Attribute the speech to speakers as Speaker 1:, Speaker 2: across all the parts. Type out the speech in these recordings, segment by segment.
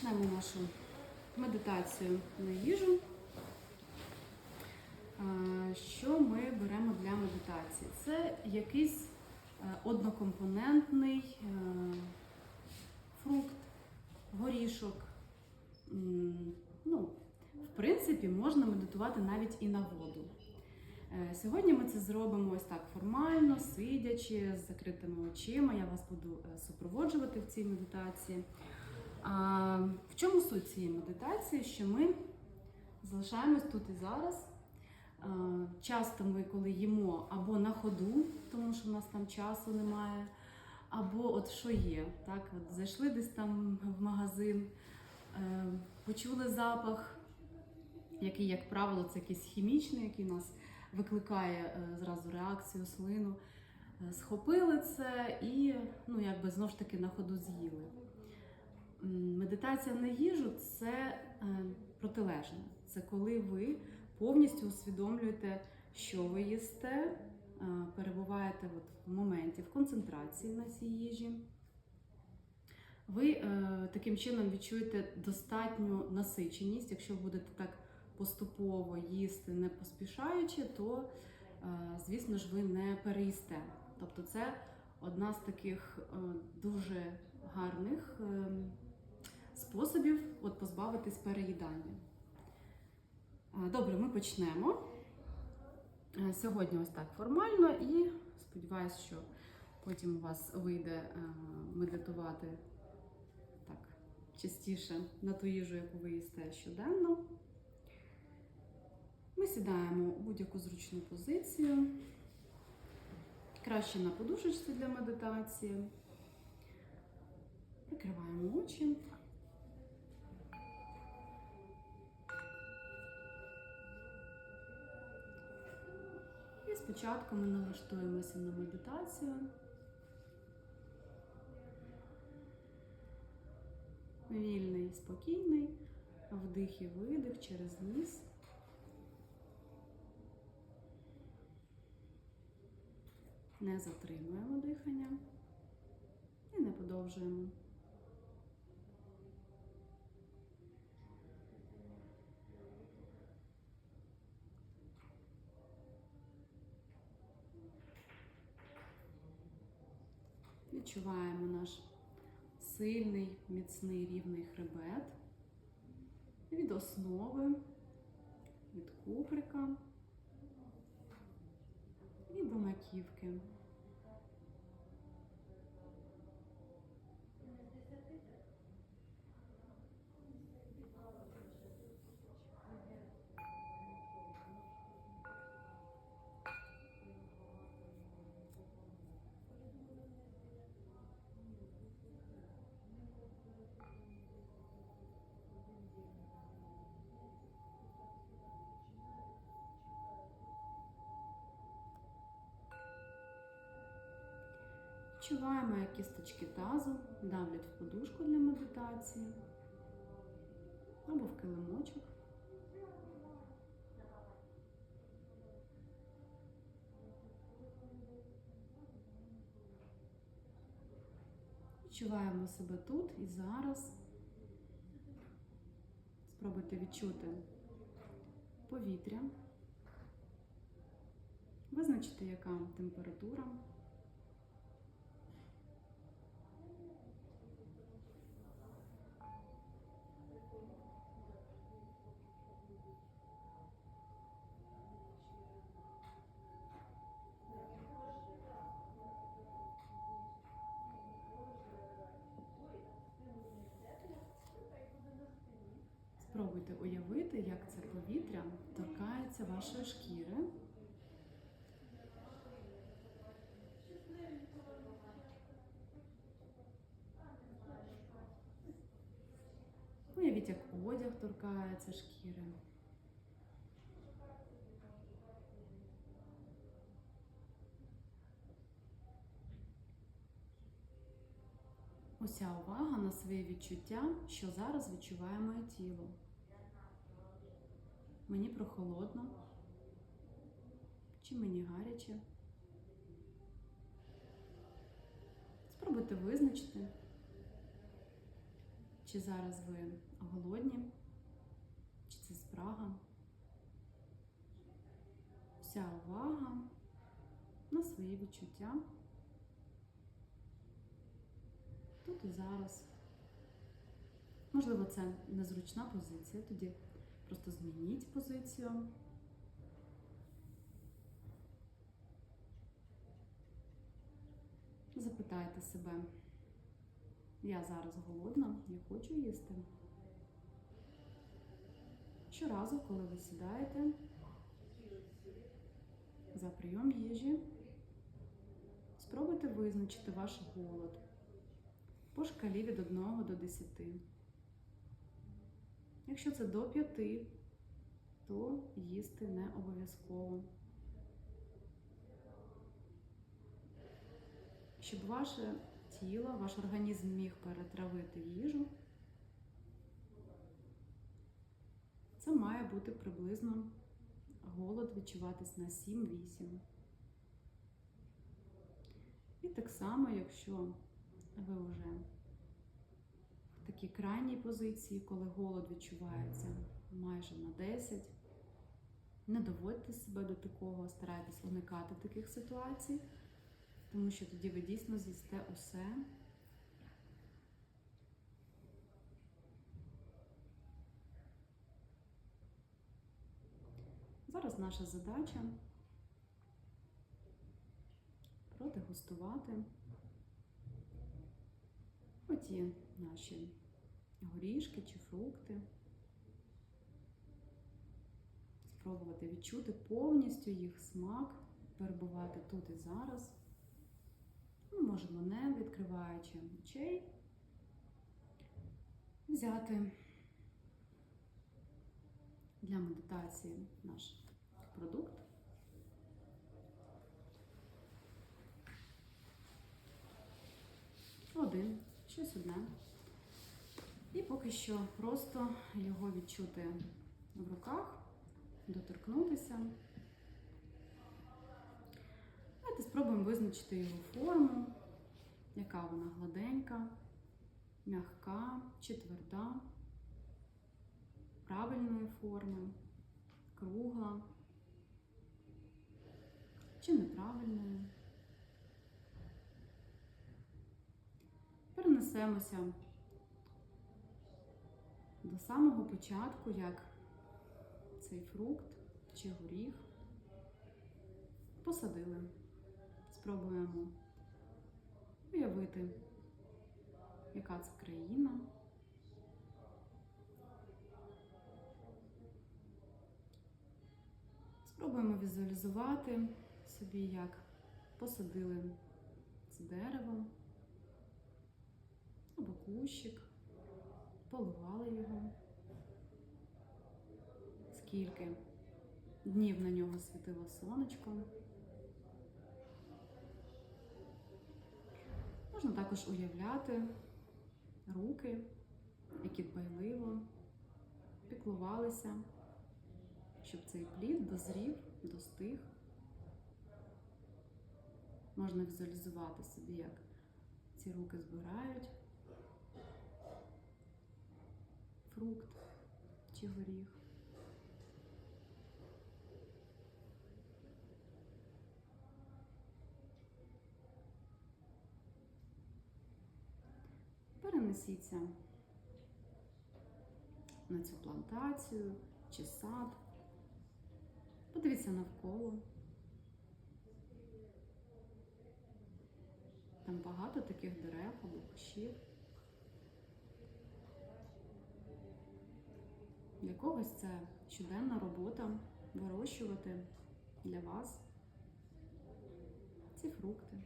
Speaker 1: Почнемо нашу медитацію на їжу. Що ми беремо для медитації? Це якийсь е, однокомпонентний е, фрукт, горішок. Ну, в принципі, можна медитувати навіть і на воду. Е, Сьогодні ми це зробимо ось так формально, сидячи з закритими очима. Я вас буду супроводжувати в цій медитації. В чому суть цієї медитації? Що ми залишаємось тут і зараз. Часто ми, коли їмо або на ходу, тому що в нас там часу немає, або от що є. Так? От зайшли десь там в магазин, е, почули запах, який, як правило, це якийсь хімічний, який нас викликає е, зразу реакцію, слину. Е, Схопили це і ну, якби знову ж таки на ходу з'їли. Медитація на їжу це е, протилежне. Це коли ви повністю усвідомлюєте, що ви їсте, е, перебуваєте от в моменті, в концентрації на цій їжі. Ви е, таким чином відчуєте достатню насиченість. Якщо будете так поступово їсти, не поспішаючи, то, звісно ж, ви не переїсте. Тобто, це одна з таких дуже гарних е, способів от позбавитись переїдання. Добре, ми почнемо. Сьогодні ось так формально і сподіваюся, що потім у вас вийде медитувати так частіше на ту їжу, яку ви їсте щоденно. Ми сідаємо у будь-яку зручну позицію. Краще на подушечці для медитації. Прикриваємо очі. Спочатку ми налаштуємося на медитацію. Вільний, спокійний, вдих і видих через ніс. Не затримуємо дихання і не подовжуємо. Відчуваємо наш сильний, міцний рівний хребет від основи, від куприка і до маківки. Відчуваємо, як кісточки тазу давлять в подушку для медитації або в килимочок. Відчуваємо себе тут і зараз. Спробуйте відчути повітря. Визначте, яка температура. Спробуйте уявити, як це повітря торкається вашої шкіри. Уявіть, як одяг торкається шкіри. Уся увага на своє відчуття, що зараз відчуває моє тіло. Мені прохолодно, чи мені гаряче. Спробуйте визначити, Чи зараз ви голодні? Чи це спрага? Вся увага на свої відчуття. Тут і зараз. Можливо, це незручна позиція, тоді просто змініть позицію. Запитайте себе, я зараз голодна, я хочу їсти. Щоразу, коли ви сідаєте за прийом їжі, спробуйте визначити ваш голод по шкалі від 1 до 10. Якщо це до 5, то їсти не обов'язково. Щоб ваше тіло, ваш організм міг перетравити їжу, це має бути приблизно голод відчуватись на 7-8. І так само, якщо ви вже такій крайній позиції, коли голод відчувається майже на 10, не доводьте себе до такого, старайтесь уникати таких ситуацій, тому що тоді ви дійсно з'їсте усе. Зараз наша задача продегустувати оті наші горішки чи фрукти. Спробувати відчути повністю їх смак, перебувати тут і зараз. Ми можемо, не відкриваючи очей, взяти для медитації наш продукт. Один, щось одне. І поки що просто його відчути в руках, доторкнутися. Давайте спробуємо визначити його форму, яка вона гладенька, м'яка чи тверда, правильної форми, кругла чи неправильної. Перенесемося до самого початку, як цей фрукт чи горіх посадили. Спробуємо уявити, яка це країна. Спробуємо візуалізувати собі, як посадили це дерево або кущик, поливали його. Скільки днів на нього світило сонечко. Можна також уявляти руки, які дбайливо піклувалися, щоб цей плід дозрів, достиг. Можна візуалізувати собі, як ці руки збирають фрукт чи горіх. Перенесіться на цю плантацію чи сад. Подивіться навколо. Там багато таких дерев або кущів. Для когось це щоденна робота вирощувати для вас ці фрукти,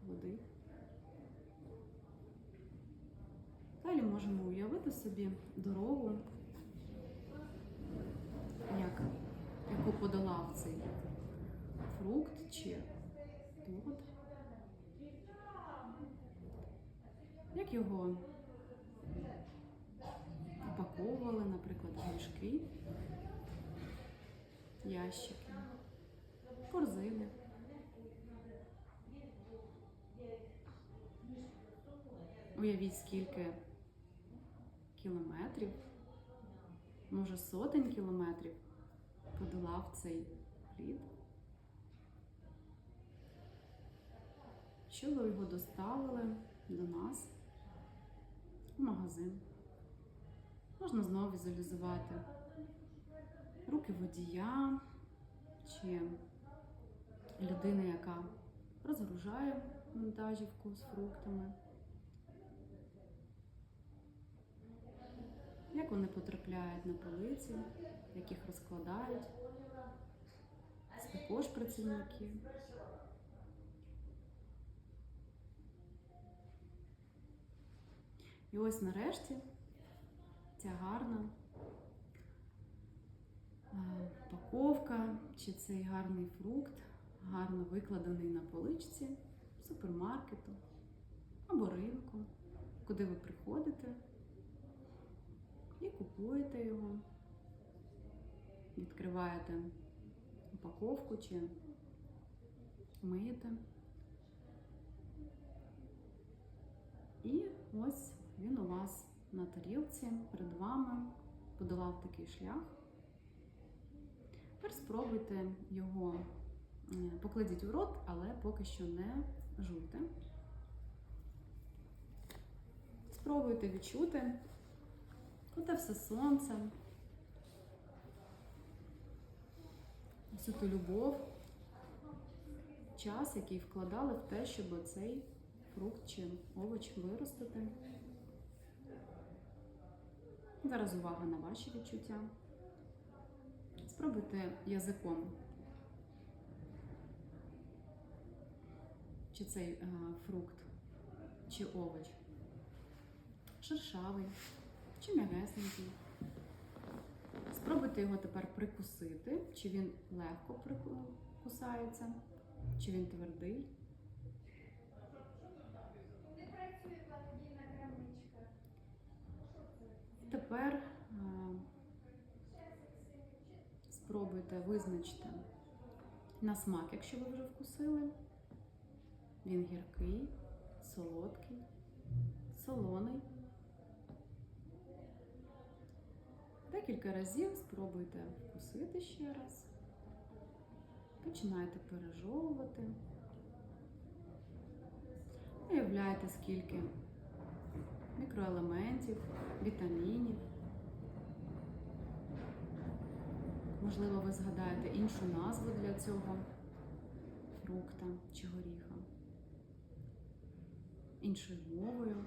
Speaker 1: плоди. Далі можемо уявити собі дорогу, як, яку подолав цей фрукт чи плод. Як його упаковували, наприклад, мішки, ящики, корзини. Уявіть, скільки кілометрів, може сотень кілометрів подолав цей плід. Що ви його доставили до нас в магазин. Можна знову візуалізувати руки водія чи людини, яка розгружає вантажівку з фруктами. Як вони потрапляють на полиці, як їх розкладають. Також працівники. І ось нарешті ця гарна е, упаковка чи цей гарний фрукт, гарно викладений на поличці супермаркету або ринку, куди ви приходите і купуєте його, відкриваєте упаковку чи миєте. І ось він у вас на тарілці перед вами подолав такий шлях. Тепер спробуйте його, е, покладіть у рот, але поки що не жуйте. Спробуйте відчути оте все сонце, всю ту любов, час, який вкладали в те, щоб цей фрукт чи овоч виростити. Зараз увага на ваші відчуття. Спробуйте язиком. Чи цей е, фрукт, чи овоч. Шершавий, чи м'ягесенький. Спробуйте його тепер прикусити, чи він легко прику- кусається, чи він твердий. І тепер е, спробуйте визначити на смак, якщо ви вже вкусили. Він гіркий, солодкий, солоний. Декілька разів спробуйте вкусити ще раз. Починайте пережовувати. Уявляйте, скільки мікроелементів, вітамінів. Можливо, ви згадаєте іншу назву для цього фрукта чи горіха. Іншою мовою.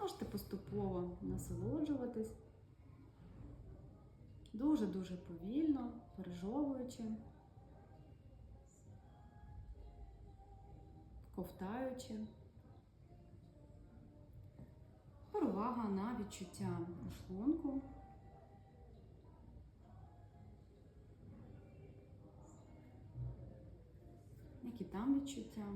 Speaker 1: Можете поступово насолоджуватись, дуже-дуже повільно, пережовуючи, ковтаючи. Тепер увага на відчуття шлунку. Які там відчуття?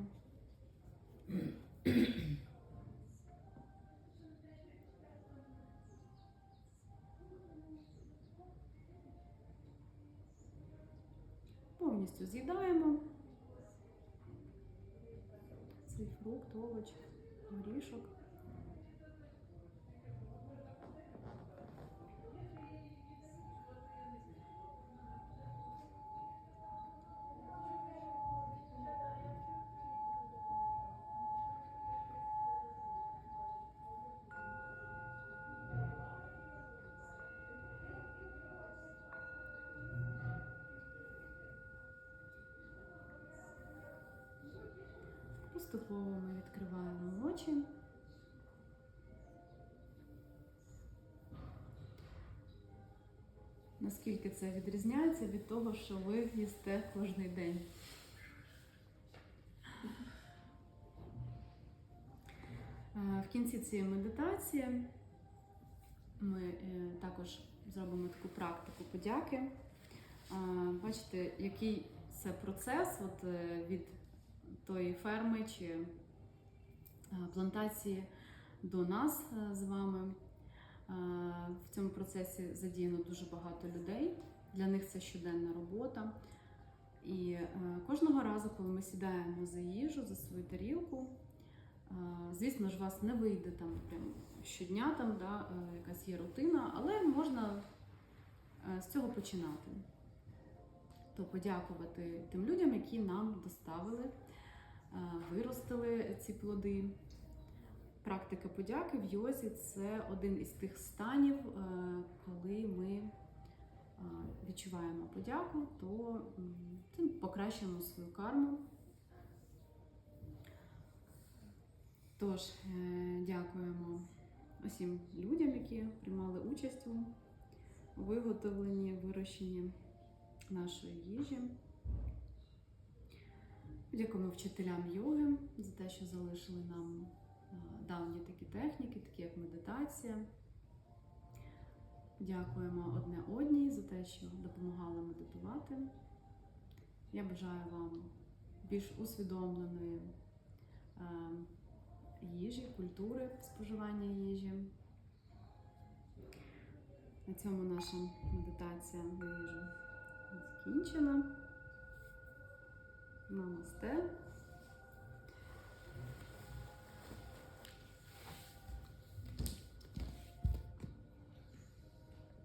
Speaker 1: Повністю з'їдаємо цей фрукт, овоч, горішок. Поступово ми відкриваємо очі. Наскільки це відрізняється від того, що ви їсте кожний день? В кінці цієї медитації ми е, також зробимо таку практику подяки. Бачите, який це процес от, е, від тої ферми чи е, плантації до нас е, з вами. Е, В цьому процесі задіяно дуже багато людей. Для них це щоденна робота. І кожного разу, коли ми сідаємо за їжу, за свою тарілку, звісно ж, вас не вийде там прям щодня, там, да, якась є рутина, але можна з цього починати. То подякувати тим людям, які нам доставили, виростили ці плоди. Практика подяки в йозі це один із тих станів, е, коли ми е, відчуваємо подяку, то тим покращуємо свою карму. Тож, е, дякуємо усім людям, які приймали участь у виготовленні, вирощенні нашої їжі. Дякуємо вчителям йоги за те, що залишили нам е, давні такі техніки, такі як медитація. Дякуємо одне одній за те, що допомагали медитувати. Я бажаю вам більш усвідомленої е, їжі, культури споживання їжі. На цьому наша медитація на їжу закінчена. Намасте.